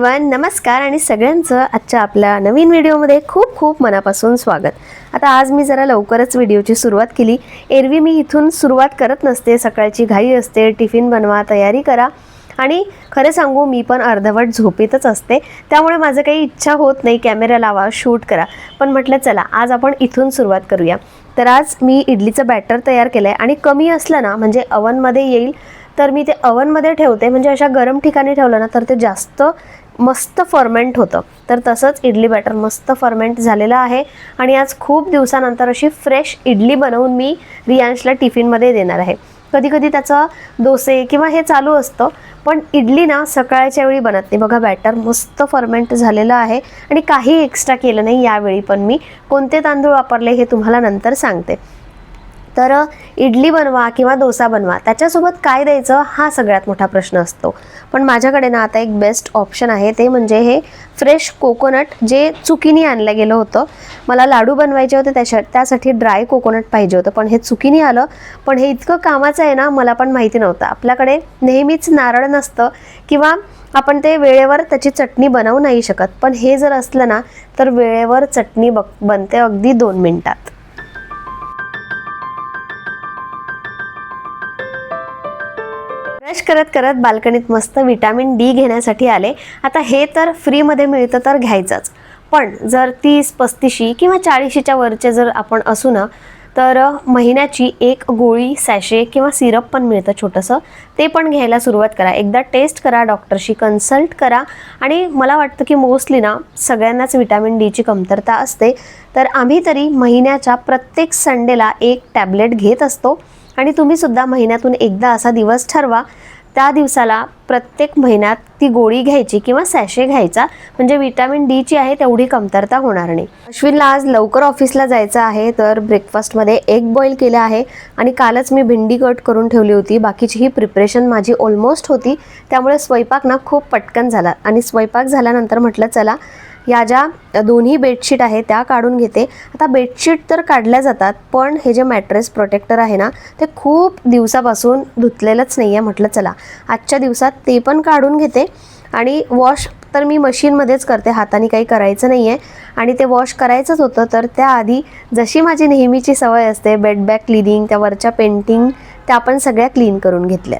Everyone नमस्कार आणि सगळ्यांचं आजच्या आपल्या नवीन व्हिडिओमध्ये खूप खूप मनापासून स्वागत. आता आज मी जरा लवकरच व्हिडिओची सुरुवात केली. एरवी मी इथून सुरुवात करत नसते. सकाळची घाई असते. टिफिन बनवा तयारी करा. आणि खरं सांगू मी पण अर्धवट झोपेतच असते. त्यामुळे माझं काही इच्छा होत नाही. कॅमेरा लावा शूट करा. पण म्हटलं चला आज आपण इथून सुरुवात करूया. तर आज मी इडलीचं बॅटर तयार केलं आहे आणि कमी असलं ना म्हणजे अवनमध्ये येईल तर मी ते अवनमध्ये ठेवते. म्हणजे अशा गरम ठिकाणी ठेवलं ना तर ते जास्त मस्त फर्मेंट होतं. तर तसंच इडली बॅटर मस्त फर्मेंट झालेलं आहे. आणि आज खूप दिवसानंतर अशी फ्रेश इडली बनवून मी रियांशला टिफिनमध्ये देणार आहे. कधी कधी त्याचं डोसे किंवा हे चालू असतं पण इडली ना सकाळच्या वेळी बनत नाही. बघा बॅटर मस्त फर्मेंट झालेलं आहे. आणि काही एक्स्ट्रा केलं नाही यावेळी पण मी. कोणते तांदूळ वापरले हे तुम्हाला नंतर सांगते. तर इडली बनवा किंवा डोसा बनवा त्याच्यासोबत काय द्यायचं हा सगळ्यात मोठा प्रश्न असतो. पण माझ्याकडे ना आता एक बेस्ट ऑप्शन आहे ते म्हणजे हे फ्रेश कोकोनट जे चुकीनी आणलं गेलं होतं. मला लाडू बनवायचे होते त्याच्या त्यासाठी ड्राय कोकोनट पाहिजे होतं पण हे चुकीनी आलं. पण हे इतकं कामाचं आहे ना मला पण माहिती नव्हतं. आपल्याकडे नेहमीच नारळ नसतं किंवा आपण ते वेळेवर त्याची चटणी बनवू नाही शकत. पण हे जर असलं ना तर वेळेवर चटणी बक बनते अगदी दोन मिनटात. करत करत बाल्कनीत मस्त विटॅमिन डी घेण्यासाठी आले. आता हे तर फ्रीमध्ये मिळतं तर घ्यायचंच. पण जर तीस पस्तीशी किंवा चाळीशीच्या वरचे जर आपण असू ना तर महिन्याची एक गोळी सॅशे किंवा सिरप पण मिळतं छोटंसं. ते पण घ्यायला सुरुवात करा. एकदा टेस्ट करा डॉक्टरशी कन्सल्ट करा. आणि मला वाटतं की मोस्टली ना सगळ्यांनाच विटॅमिन डीची कमतरता असते. तर आम्ही तरी महिन्याच्या प्रत्येक संडेला एक टॅबलेट घेत असतो. आणि तुम्हीसुद्धा महिन्यातून एकदा असा दिवस ठरवा. त्या दिवसाला प्रत्येक महिन्यात ती गोळी घ्यायची किंवा सॅशे घ्यायचा. म्हणजे विटॅमिन डीची आहे तेवढी कमतरता होणार नाही. अश्विनला आज लवकर ऑफिसला जायचं आहे तर ब्रेकफास्टमध्ये एग बॉईल केलं आहे आणि कालच मी भेंडी कट करून ठेवली होती. बाकीची ही प्रिपरेशन माझी ऑलमोस्ट होती. त्यामुळे स्वयंपाक ना खूप पटकन झाला आणि स्वयंपाक झाल्यानंतर म्हटलं चला या ज्या दोन्ही बेडशीट आहे त्या काढून घेते. आता बेडशीट तर काढल्या जातात पण हे जे मॅट्रेस प्रोटेक्टर आहे ना ते खूप दिवसापासून धुतलेलंच नाही आहे म्हटलं चला आजच्या दिवसात ते पण काढून घेते. आणि वॉश तर मी मशीनमध्येच करते हाताने काही करायचं नाही आहे आणि ते वॉश करायचंच होतं तर त्याआधी जशी माझी नेहमीची सवय असते बेड बॅग क्लिनिंग त्या वरच्या पेंटिंग त्या आपण सगळ्या क्लीन करून घेतल्या.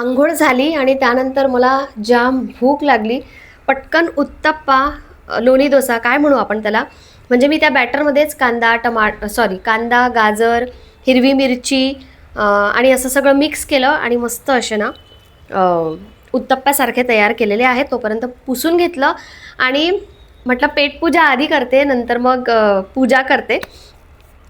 आंघोळ झाली आणि त्यानंतर मला जाम भूक लागली. पटकन उत्तप्पा लोणी डोसा काय म्हणू आपण त्याला? म्हणजे मी त्या बॅटरमध्येच कांदा टमाट सॉरी कांदा गाजर हिरवी मिरची आणि असं सगळं मिक्स केलं आणि मस्त असे ना उत्तप्प्यासारखे तयार केलेले आहेत. तोपर्यंत पुसून घेतलं आणि म्हटलं पेटपूजा आधी करते नंतर मग पूजा करते.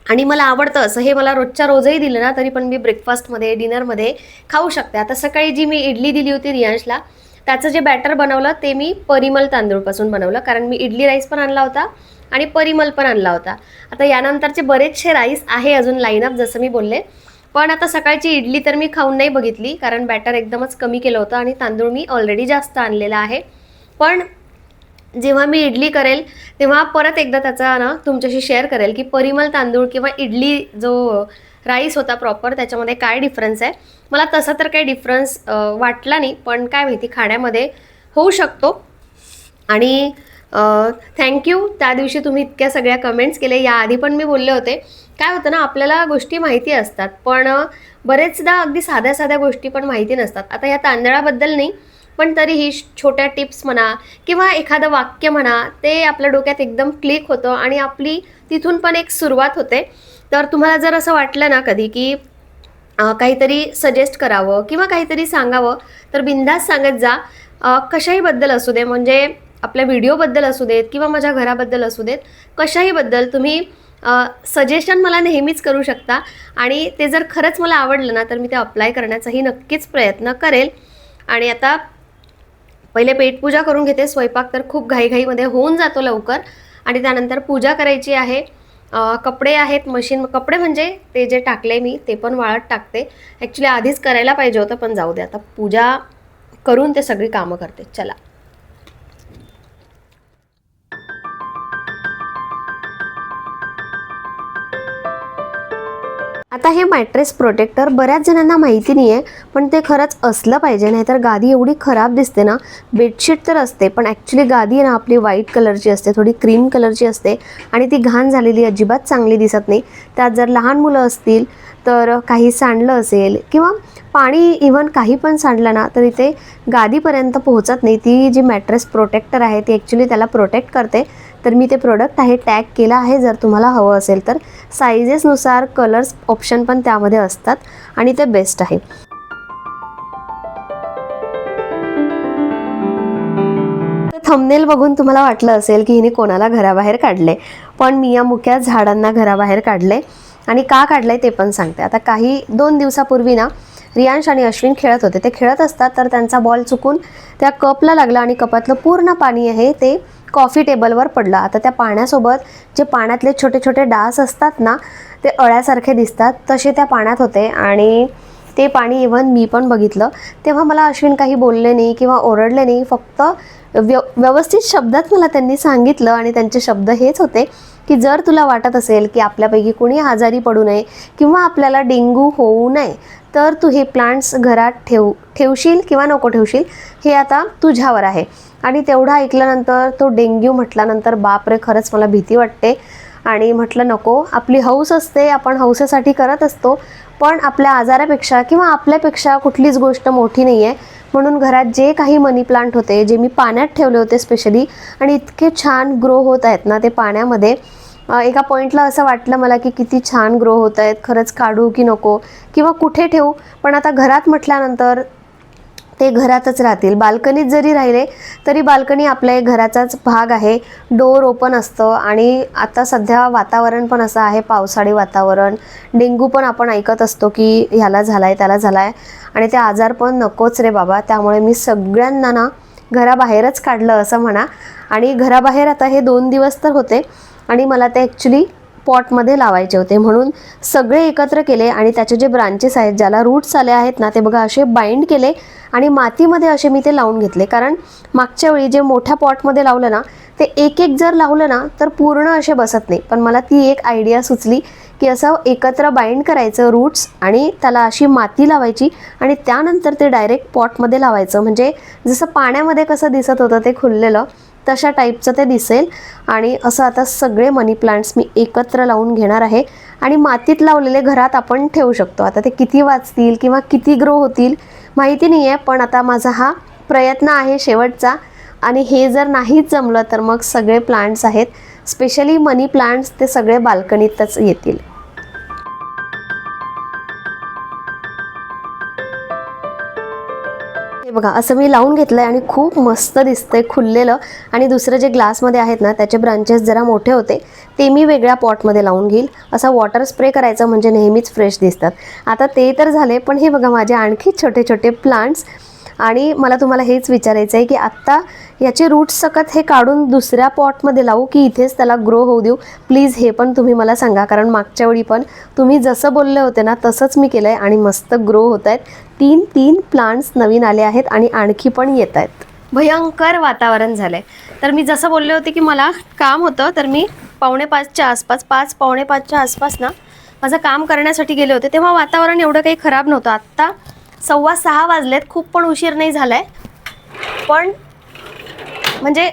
आणि मला आवडतं असं हे मला रोजच्या रोजही दिलं ना तरी पण मी ब्रेकफास्टमध्ये डिनरमध्ये खाऊ शकते. आता सकाळी जी मी इडली दिली होती रियांशला त्याचं जे बॅटर बनवलं ते मी परिमल तांदूळपासून बनवलं. कारण मी इडली राईस पण आणला होता आणि परिमल पण आणला होता. आता यानंतरचे बरेचसे राईस आहे अजून लाईनअप जसं मी बोलले. पण आता सकाळची इडली तर मी खाऊन नाही बघितली कारण बॅटर एकदमच कमी केलं होतं आणि तांदूळ मी ऑलरेडी जास्त आणलेला आहे. पण जेव्हा मी इडली करेल तेव्हा परत एकदा त्याचा ना तुमच्याशी शेअर करेल की परिमल तांदूळ किंवा इडली जो राईस होता प्रॉपर त्याच्यामध्ये काय डिफरन्स आहे? मला तसा तर काही डिफरन्स वाटला नाही पण काय माहिती खाण्यामध्ये होऊ शकतो. आणि थँक्यू त्या दिवशी तुम्ही इतक्या सगळ्या कमेंट्स केले याआधी पण मी बोलले होते. काय होतं ना आपल्याला गोष्टी माहिती असतात पण बरेचदा अगदी साध्या साध्या गोष्टी पण माहिती नसतात. आता या तांदळाबद्दल नाही पण तरीही श- छोट्या टिप्स म्हणा किंवा एखादं वाक्य म्हणा ते आपल्या डोक्यात एकदम क्लिक होतं आणि आपली तिथून पण एक सुरुवात होते. तर तुम्हाला जर असं वाटलं ना कधी की काहीतरी सजेस्ट करावं किंवा काहीतरी सांगावं तर बिंदास सांगत जा. कशाहीबद्दल असू दे म्हणजे आपल्या व्हिडिओबद्दल असू देत किंवा माझ्या घराबद्दल असू देत कशाहीबद्दल तुम्ही सजेशन मला नेहमीच करू शकता. आणि ते जर खरंच मला आवडलं ना तर मी ते अप्लाय करण्याचाही नक्कीच प्रयत्न करेल. आणि आता पहिले पेटपूजा करून घेते स्वयंपाक तर खूप घाईघाईमध्ये होऊन जातो लवकर. आणि त्यानंतर पूजा करायची आहे. कपडे आहेत मशीन कपडे म्हणजे ते जे टाकले मी ते पण वाळत टाकते. ॲक्च्युली आधीच करायला पाहिजे होतं पण जाऊ दे आता. पूजा करून ते सगळी कामं करते. चला. आता हे मॅट्रेस प्रोटेक्टर बऱ्याच जणांना माहिती नाही आहे पण ते खरंच असलं पाहिजे. नाहीतर गादी एवढी खराब दिसते ना बेडशीट तर असते पण ॲक्च्युली गादी ना आपली व्हाईट कलरची असते थोडी क्रीम कलरची असते आणि ती घाण झालेली अजिबात चांगली दिसत नाही. त्यात जर लहान मुलं असतील तर काही सांडलं असेल किंवा पाणी इव्हन काही पण सांडलं ना तरी ते गादीपर्यंत पोहोचत नाही. ती जी मॅट्रेस प्रोटेक्टर आहे ती ॲक्च्युली त्याला प्रोटेक्ट करते. तर मी ते प्रोडक्ट आहे टॅग केलं आहे जर तुम्हाला हवं असेल तर. सायझेसनुसार कलर्स ऑप्शन पण त्यामध्ये असतात आणि ते बेस्ट आहे. थंबनेल बघून तुम्हाला वाटलं असेल की हिने कोणाला घराबाहेर काढले पण मी या मुख्या झाडांना घराबाहेर काढले आणि का काढलंय ते पण सांगते. आता काही दोन दिवसापूर्वी ना रियांश आणि अश्विन खेळत होते. ते खेळत असतात तर त्यांचा बॉल चुकून त्या कपला लागला आणि कपातलं पूर्ण पाणी आहे ते कॉफी टेबलवर पडलं. आता त्या पाण्यासोबत जे पाण्यातले छोटे छोटे डास असतात ना ते अळ्यासारखे दिसतात. तसे त्या पाण्यात होते आणि ते पाणी इव्हन मी पण बघितलं. तेव्हा मला अश्विन काही बोलले नाही किंवा ओरडले नाही. फक्त व्यव व्यवस्थित शब्दात मला त्यांनी सांगितलं आणि त्यांचे शब्द हेच होते. की जर तुला वाटत असेल की आपल्यापैकी कुणी आजारी पडू नये किंवा आपल्याला डेंग्यू होऊ नये तर तू हे प्लांट्स घरात ठेवू ठेवशील किंवा नको ठेवशील हे आता तुझ्यावर आहे. आणि तेवढं ऐकल्यानंतर तो डेंग्यू म्हटल्यानंतर बापरे खरंच मला भीती वाटते. आणि म्हटलं नको आपली हौस असते आपण हौसेसाठी करत असतो पण आपल्या आजारापेक्षा किंवा आपल्यापेक्षा कुठलीच गोष्ट मोठी नाही आहे म्हणून घरात जे काही मनी प्लांट होते जे मी पाण्यात ठेवले होते स्पेशली आणि इतके छान ग्रो होत आहेत ना ते पाण्यामध्ये एका पॉईंटला असं वाटलं मला की किती छान ग्रो होत आहेत खरंच काढू की नको किंवा कुठे ठेवू? पण आता घरात म्हटल्यानंतर ते घरातच राहतील. बाल्कनीत जरी राहिले तरी बाल्कनी आपल्या घराचाच भाग आहे. डोर ओपन असतं आणि आता सध्या वातावरण पण असं आहे पावसाळी वातावरण. डेंग्यू पण आपण ऐकत असतो की ह्याला झाला आहे त्याला झाला आहे आणि ते आजार पण नकोच रे बाबा. त्यामुळे मी सगळ्यांना ना घराबाहेरच काढलं असं म्हणा. आणि घराबाहेर आता हे दोन दिवस तर होते. आणि मला ते ॲक्च्युली पॉटमध्ये लावायचे होते. म्हणून सगळे एकत्र केले आणि त्याचे जे ब्रांचेस आहेत ज्याला रूट्स आले आहेत ना ते बघा असे बाइंड केले आणि मातीमध्ये असे मी ते लावून घेतले. कारण मागच्या वेळी जे मोठ्या पॉटमध्ये लावलं ना ते एक एक जर लावलं ना तर पूर्ण असे बसत नाही. पण मला ती एक आयडिया सुचली की असं एकत्र बाइंड करायचं रूट्स आणि त्याला अशी माती लावायची आणि त्यानंतर ते डायरेक्ट पॉटमध्ये लावायचं. म्हणजे जसं पाण्यामध्ये कसं दिसत होतं ते खुललेलं तशा टाईपचं ते दिसेल. आणि असं आता सगळे मनी प्लांट्स मी एकत्र लावून घेणार आहे. आणि मातीत लावलेले घरात आपण ठेवू शकतो. आता ते किती वाचतील किंवा किती ग्रो होतील माहिती नाही आहे पण आता माझा हा प्रयत्न आहे शेवटचा. आणि हे जर नाहीच जमलं तर मग सगळे प्लांट्स आहेत. स्पेशली मनी प्लांट्स ते सगळे बाल्कनीतच येतील. हे बघा असं मी लावून घेतलं आहे आणि खूप मस्त दिसतंय खुललेलं. आणि दुसरं जे ग्लासमध्ये आहेत ना त्याचे ब्रांचेस जरा मोठे होते ते मी वेगळ्या पॉटमध्ये लावून घेईल. असा वॉटर स्प्रे करायचं म्हणजे नेहमीच फ्रेश दिसतात. आता ते तर झाले पण हे बघा माझे आणखी छोटे छोटे प्लांट्स आणि मला तुम्हाला हेच विचारायचं आहे की आत्ता याचे रूट्स सकत हे काढून दुसऱ्या पॉटमध्ये लावू की इथेच त्याला ग्रो होऊ देऊ? प्लीज हे पण तुम्ही मला सांगा कारण मागच्या वेळी पण तुम्ही जसं बोलले होते ना तसंच मी केलं आहे आणि मस्त ग्रो होत आहेत तीन तीन प्लांट्स नवीन आले आहेत आणि आणखी पण येत आहेत. भयंकर वातावरण झालं आहे तर मी जसं बोलले होते की मला काम होतं तर मी पावणे पाचच्या आसपास पाच पावणे पाचच्या आसपास ना माझं काम करण्यासाठी गेले होते. तेव्हा वातावरण एवढं काही खराब नव्हतं. आत्ता सव्वा सहा वाजलेत खूप पण उशीर नाही झाला आहे पण म्हणजे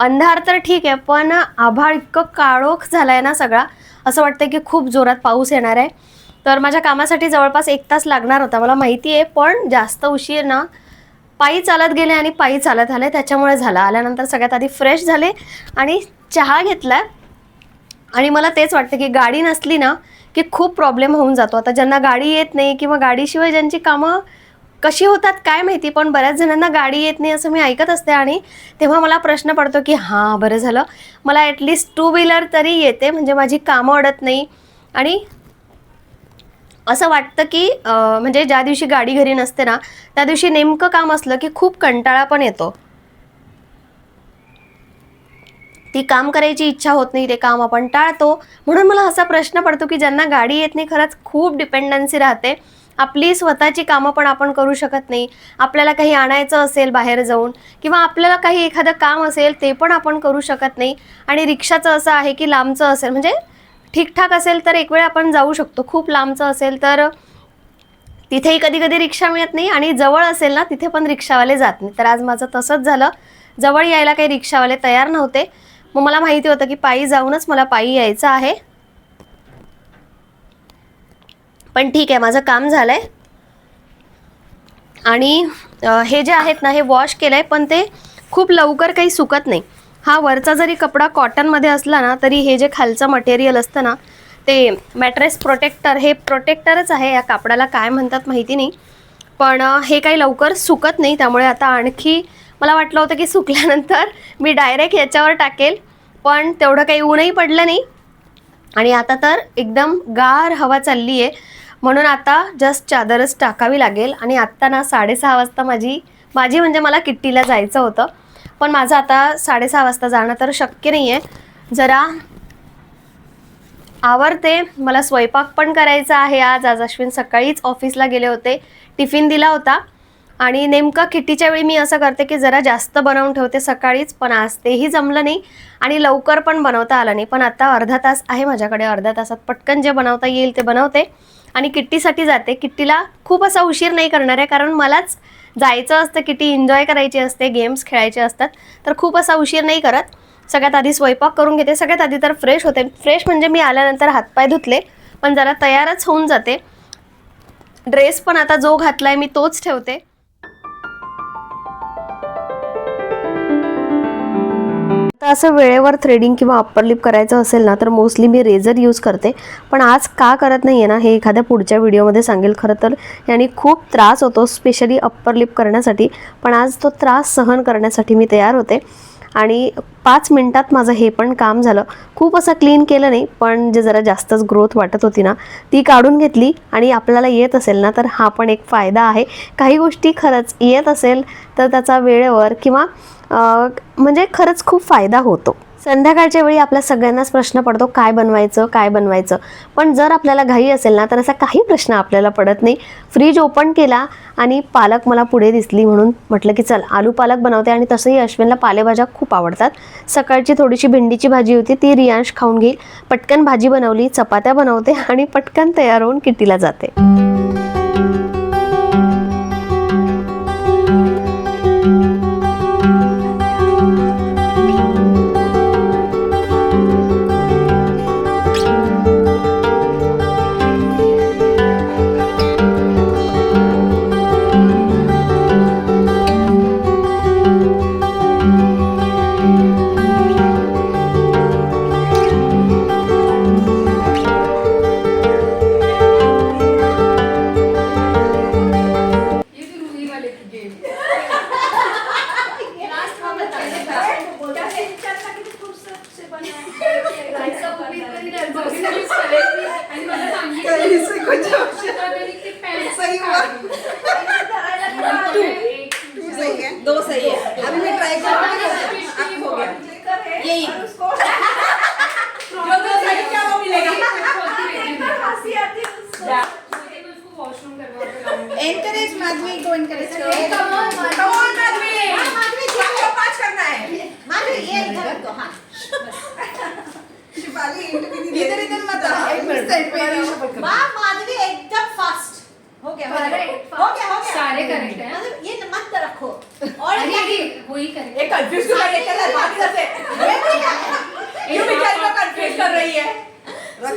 अंधार तर ठीक आहे पण आभाळ इतकं काळोख झाला आहे ना सगळा असं वाटतं की खूप जोरात पाऊस येणार आहे. तर माझ्या कामासाठी जवळपास एक तास लागणार होता मला माहिती आहे पण जास्त उशीर ना. पायी चालत गेले आणि पायी चालत आले त्याच्यामुळे झाला. आल्यानंतर सगळ्यात आधी फ्रेश झाले आणि चहा घेतला. आणि मला तेच वाटतं की गाडी नसली ना की खूप प्रॉब्लेम होऊन जातो. आता ज्यांना गाडी येत नाही किंवा गाडीशिवाय ज्यांची कामं कशी होतात काय माहिती पण बऱ्याच जणांना गाडी येत नाही असं मी ऐकत असते. आणि तेव्हा मला प्रश्न पडतो की हां बरं झालं. मला ॲटलिस्ट टू व्हीलर तरी येते म्हणजे माझी कामं अडत नाही. आणि असं वाटतं की म्हणजे ज्या दिवशी गाडी घरी नसते ना त्या दिवशी नेमकं काम असलं की खूप कंटाळा पण येतो. ती काम करायची इच्छा होत नाही ते काम आपण टाळतो. म्हणून मला असा प्रश्न पडतो की ज्यांना गाडी येत नाही खरंच खूप डिपेंडन्सी राहते. आपली स्वतःची कामं पण आपण करू शकत नाही. आपल्याला काही आणायचं असेल बाहेर जाऊन किंवा आपल्याला काही एखादं काम असेल ते पण आपण करू शकत नाही. आणि रिक्षाचं असं आहे की लांबचं असेल म्हणजे ठीकठाक असेल तर एक वेळ आपण जाऊ शकतो. खूप लांबचं असेल तर तिथेही कधी कधी रिक्षा मिळत नाही आणि जवळ असेल ना तिथे पण रिक्षावाले जात नाही तर आज माझं तसंच झालं. जवळ यायला काही रिक्षावाले तयार नव्हते. मग मला माहिती होतं की पायी जाऊनच मला पायी यायचं आहे. पण ठीक आहे माझं काम झालं आहे आणि हे जे आहेत ना हे वॉश केलं आहे पण ते खूप लवकर काही सुकत नाही. हा वरचा जरी कपडा कॉटनमध्ये असला ना तरी हे जे खालचं मटेरियल असतं ना ते मॅट्रेस प्रोटेक्टर हे प्रोटेक्टरच आहे. या कापडाला काय म्हणतात माहिती नाही. पण हे काही लवकर सुकत नाही. त्यामुळे आता आणखी मला वाटलं होतं की सुकल्यानंतर मी डायरेक्ट याच्यावर टाकेल. पण तेवढं काही ऊनही पडलं नाही. आणि आता तर एकदम गार हवा चालली आहे म्हणून आता जस्ट चादरच टाकावी लागेल. आणि आत्ता ना साडेसहा वाजता माझी माझी म्हणजे मला किट्टीला जायचं होतं. पण माझं आता साडेसहा वाजता जाणं तर शक्य नाही आहे जरा आवरते. मला स्वयंपाक पण करायचा आहे आज. आज अश्विन सकाळीच ऑफिसला गेले होते. टिफिन दिला होता. आणि नेमकं किट्टीच्या वेळी मी असं करते की जरा जास्त बनवून ठेवते सकाळीच पण आज तेही जमलं नाही. आणि लवकर पण बनवता आलं नाही. पण आता अर्धा तास आहे माझ्याकडे. अर्ध्या तासात पटकन जे बनवता येईल ते बनवते. आणि किट्टीसाठी जाते. किट्टीला खूप असा उशीर नाही करणार आहे कारण मलाच जायचं असतं किती एन्जॉय करायची असते गेम्स खेळायचे असतात तर खूप असा उशीर नाही करत. सगळ्यात आधी स्वयंपाक करून घेते. सगळ्यात आधी तर फ्रेश होते. फ्रेश म्हणजे मी आल्यानंतर हातपाय धुतले पण जरा तयारच होऊन जाते. ड्रेस पण आता जो घातला आहे मी तोच ठेवते. तर असं वेळेवर थ्रेडिंग किंवा अप्पर लिप करायचं असेल ना तर मोस्टली मी रेझर यूज करते. पण आज का करत नाही आहे ना हे एखाद्या पुढच्या व्हिडिओमध्ये सांगेल खरं तर. याने खूप त्रास होतो स्पेशली अप्पर लिप करण्यासाठी. पण आज तो त्रास सहन करण्यासाठी मी तयार होते. आणि पाच मिनटात माझं हे पण काम झालं. खूप असं क्लीन केलं नाही पण जे जरा जास्तच ग्रोथ वाटत होती ना ती काढून घेतली. आणि आपल्याला येत असेल ना तर हा पण एक फायदा आहे. काही गोष्टी खरंच येत असेल तर त्याचा वेळेवर किंवा म्हणजे खरंच खूप फायदा होतो. संध्याकाळच्या वेळी आपल्या सगळ्यांनाच प्रश्न पडतो काय बनवायचं काय बनवायचं? पण जर आपल्याला घाई असेल ना तर असा काही प्रश्न आपल्याला पडत नाही. फ्रीज ओपन केला आणि पालक मला पुढे दिसली म्हणून म्हटलं की चल आलू पालक बनवते आणि तसंही अश्विनला पालेभाज्या खूप आवडतात. सकाळची थोडीशी भेंडीची भाजी होती ती रियांश खाऊन घेईल. पटकन भाजी बनवली चपात्या बनवते आणि पटकन तयार होऊन किट्टीला जाते.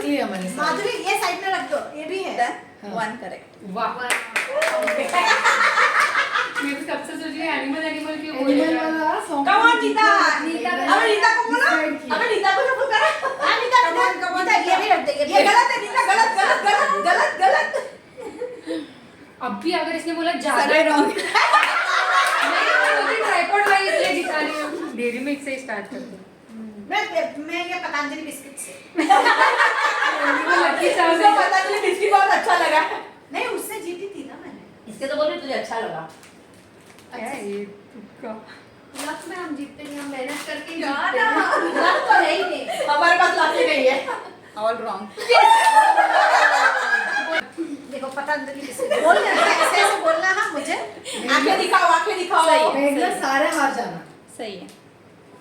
लिया मैंने सारा। माधुरी ये साइड में रख दो ये भी है। वन करेक्ट वाह। मैं तो कब से सोच रही एनिमल एनिमल के एनिमल वाला song come on Neeta Neeta अबे नीता को बोलो। अबे नीता को सपोर्ट करो। हाँ Neeta come on come on ये भी रख दे ये गलत है नीता गलत गलत गलत गलत गलत। अब भी अगर इसने बोला ज़्यादा रॉन्ग ट्राइपॉड वाली इसलिए दिखा रही हूँ। डेरी मिल्क से स्टार्ट करते हैं। मैं मैं ये पतंजलि बिस्किट से। मुझे पतंजलि बिस्किट बहुत अच्छा लगा। नहीं उससे जीती थी ना मैंने। इसके तो बोले तुझे अच्छा लगा। क्या ये तुक्का। लक में हम जीतते नहीं हम मेहनत करके ही जीतते हैं। लग तो है ही नहीं। हमारे पास लग ही नहीं है। ऑल रॉन्ग देखो पतंजलि बिस्किट बोल ऐसे ऐसे बोलना हाँ मुझे। आँखें दिखाओ आँखें दिखाओ। मेघना सारे हार जाना। सही है।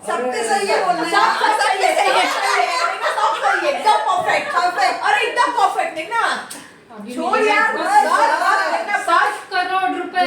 सबके सही है बोलना। सब सही है सही है। सब सही है। एकदम परफेक्ट परफेक्ट अरे एकदम परफेक्ट देख ना? छोड़ यार बस बस करोड रुपए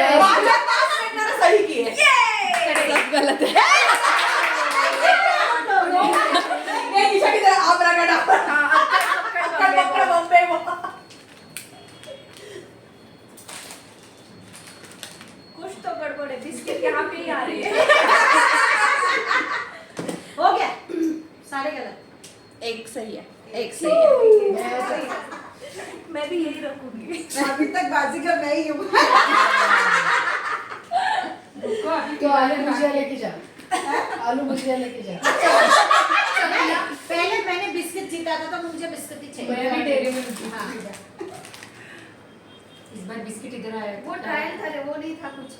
बिस्किट इधर आया वो ट्रायल था रे, वो नहीं था कुछ।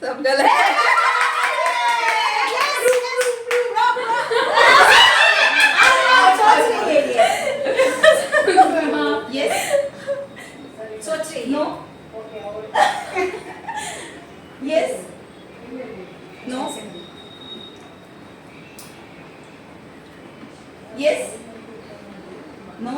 सब गलत सोच रही no yes no yes no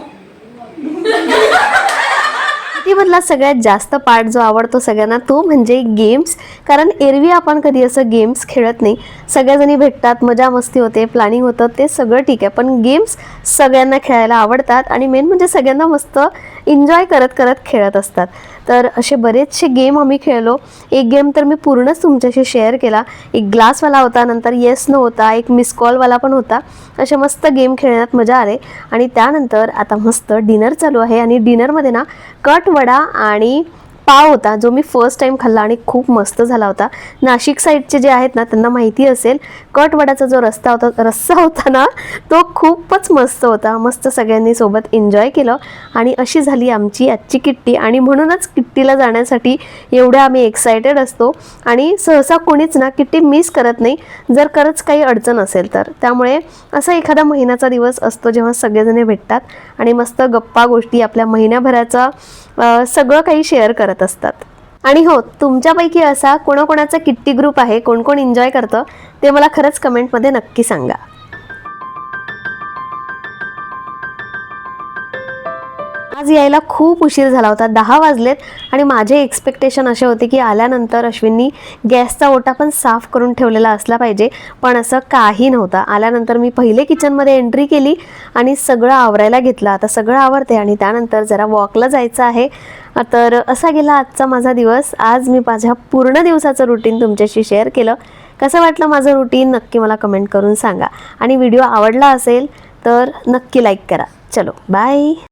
मधला सगळ्यात जास्त पार्ट जो आवडतो सगळ्यांना तो म्हणजे गेम्स कारण एरवी आपण कधी असं गेम्स खेळत नाही. सगळ्याजणी भेटतात मजा मस्ती होते प्लॅनिंग होतं ते सगळं ठीक आहे. पण गेम्स सगळ्यांना खेळायला आवडतात आणि मेन म्हणजे सगळ्यांना मस्त एन्जॉय करत करत खेळत असतात. तर असे बरेचसे गेम आम्ही खेळलो. एक गेम तर मी पूर्णच तुमच्याशी शेअर केला. एक ग्लासवाला होता नंतर येस न होता एक मिस कॉलवाला पण होता. असे मस्त गेम खेळण्यात मजा आले. आणि त्यानंतर आता मस्त डिनर चालू आहे. आणि डिनरमध्ये ना कट वडा आणि पाव होता जो मी फर्स्ट टाईम खाल्ला आणि खूप मस्त झाला होता. नाशिक साईडचे जे आहेत ना त्यांना माहिती असेल कट जो रस्ता होता रस्सा होता ना तो खूपच मस्त होता. मस्त सगळ्यांनी सोबत एन्जॉय केलं आणि अशी झाली आमची आजची किट्टी. आणि म्हणूनच किट्टीला जाण्यासाठी एवढ्या आम्ही एक्सायटेड असतो. आणि सहसा कोणीच ना किट्टी मिस करत नाही. जर खरंच काही अडचण असेल तर. त्यामुळे असा एखादा महिन्याचा दिवस असतो जेव्हा सगळेजण भेटतात. आणि मस्त गप्पा गोष्टी आपल्या महिन्याभराचा सगळं काही शेअर करत असतात. आणि हो तुमच्यापैकी असा कोणाकोणाचा किट्टी ग्रुप आहे कोण कोण एन्जॉय करतं ते मला खरंच कमेंटमध्ये नक्की सांगा. आज यायला खूप उशीर झाला होता दहा वाजलेत आणि माझे एक्सपेक्टेशन असे होते की आल्यानंतर अश्विननी गॅसचा ओटा पण साफ करून ठेवलेला असला पाहिजे पण असं काही नव्हतं. आल्यानंतर मी पहिले किचनमध्ये एंट्री केली आणि सगळं आवरायला घेतलं. आता सगळं आवरते आणि त्यानंतर जरा वॉकला जायचं आहे. तर असा गेला आजचा माझा दिवस. आज मी माझ्या पूर्ण दिवसाचं रुटीन तुमच्याशी शेअर केलं. कसं वाटलं माझं रुटीन नक्की मला कमेंट करून सांगा. आणि व्हिडिओ आवडला असेल तर नक्की लाईक करा. चलो बाय